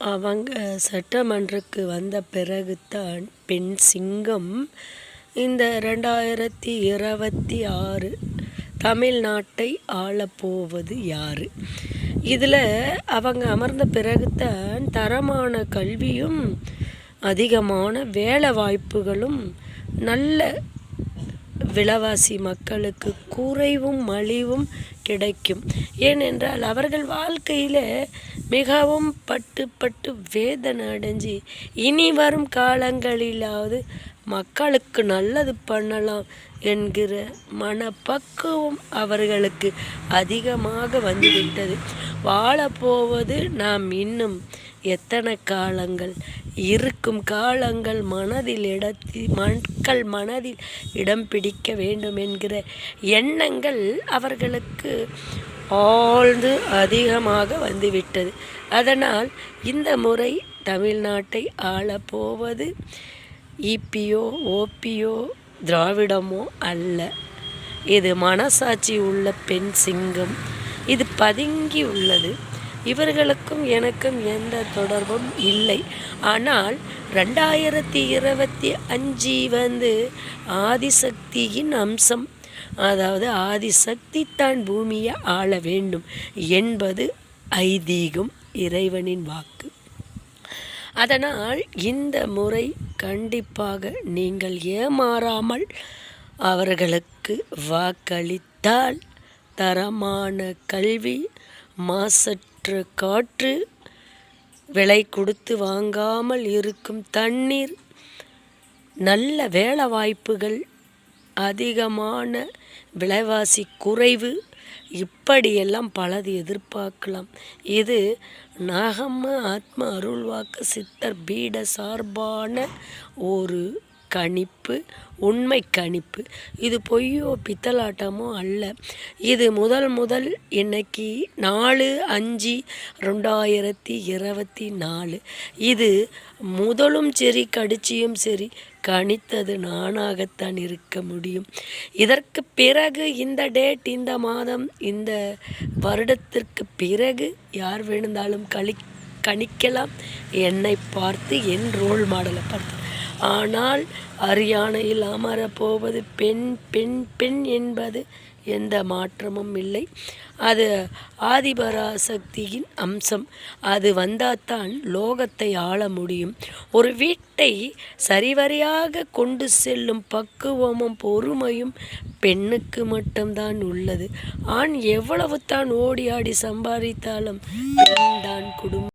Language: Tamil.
அவங்க சட்டமன்றக்கு வந்த பிறகுதான் பெண் சிங்கம் இந்த ரெண்டாயிரத்தி இருபத்தி ஆறு தமிழ்நாட்டை ஆளப்போவது யார்? இதில் அவங்க அமர்ந்த பிறகுதான் தரமான கல்வியும் அதிகமான வேலை வாய்ப்புகளும் நல்ல விலைவாசி மக்களுக்கு குறைவும் மலிவும் கிடைக்கும். ஏனென்றால் அவர்கள் வாழ்க்கையில் மிகவும் பட்டு பட்டு வேதனை அடைஞ்சு இனி வரும் காலங்களிலாவது மக்களுக்கு நல்லது பண்ணலாம் என்கிற மனப்பக்குவம் அவர்களுக்கு அதிகமாக வந்துவிட்டது. வாழப்போவது நாம் இன்னும் எத்தனை காலங்கள்? இருக்கும் காலங்கள் மனதில் இடத்தி மக்கள் மனதில் இடம் பிடிக்க வேண்டும் என்கிற எண்ணங்கள் அவர்களுக்கு ஆழ்ந்து அதிகமாக வந்துவிட்டது. அதனால் இந்த முறை தமிழ்நாட்டை ஆளப்போவது இபியோ ஓபியோ திராவிடமோ அல்ல. இது மனசாட்சி உள்ள பெண் சிங்கம். இது பதுங்கி உள்ளது. இவர்களுக்கும் எனக்கும் எந்த தொடர்பும் இல்லை. ஆனால் ரெண்டாயிரத்தி இருபத்தி அஞ்சு வந்து ஆதிசக்தியின் அம்சம். அதாவது ஆதிசக்தி தான் பூமியை ஆள வேண்டும் என்பது ஐதீகம் இறைவனின் வாக்கு. அதனால் இந்த முறை கண்டிப்பாக நீங்கள் ஏமாறாமல் அவர்களுக்கு வாக்களித்தால் தரமான கல்வி மாசற்ற காற்று விலை கொடுத்து வாங்காமல் இருக்கும் தண்ணீர். நல்ல வேலை வாய்ப்புகள் அதிகமான விலைவாசி குறைவு. இப்படியெல்லாம் பலது எதிர்பார்க்கலாம். இது நாகம்ம ஆத்ம அருள்வாக்கு சித்தர் பீட சார்பான ஒரு கணிப்பு உண்மை கணிப்பு. இது பொய்யோ பித்தலாட்டமோ அல்ல. இது முதல் முதல் இன்னைக்கு நாலு அஞ்சு ரெண்டாயிரத்தி இருபத்தி நாலு. இது முதலும் சரி கடிச்சியும் சரி கணித்தது நானாகத்தான் இருக்க முடியும். இதற்கு பிறகு இந்த டேட் இந்த மாதம் இந்த வருடத்திற்கு பிறகு யார் வேணுந்தாலும் கழி கணிக்கலாம். என்னை பார்த்து என் ரோல் மாடலை பார்த்து ஆனால் அரியானையில் அமரப்போவது பெண் பெண் பெண் என்பது எந்த மாற்றமும் இல்லை. அது ஆதிபராசக்தியின் அம்சம். அது வந்தால்தான் லோகத்தை ஆள முடியும். ஒரு வீட்டை சரிவரியாக கொண்டு செல்லும் பக்குவமும் பொறுமையும் பெண்ணுக்கு மட்டும்தான் உள்ளது. ஆண் எவ்வளவு தான் ஓடி ஆடி சம்பாதித்தாலும் பெண் தான் குடும்பம்.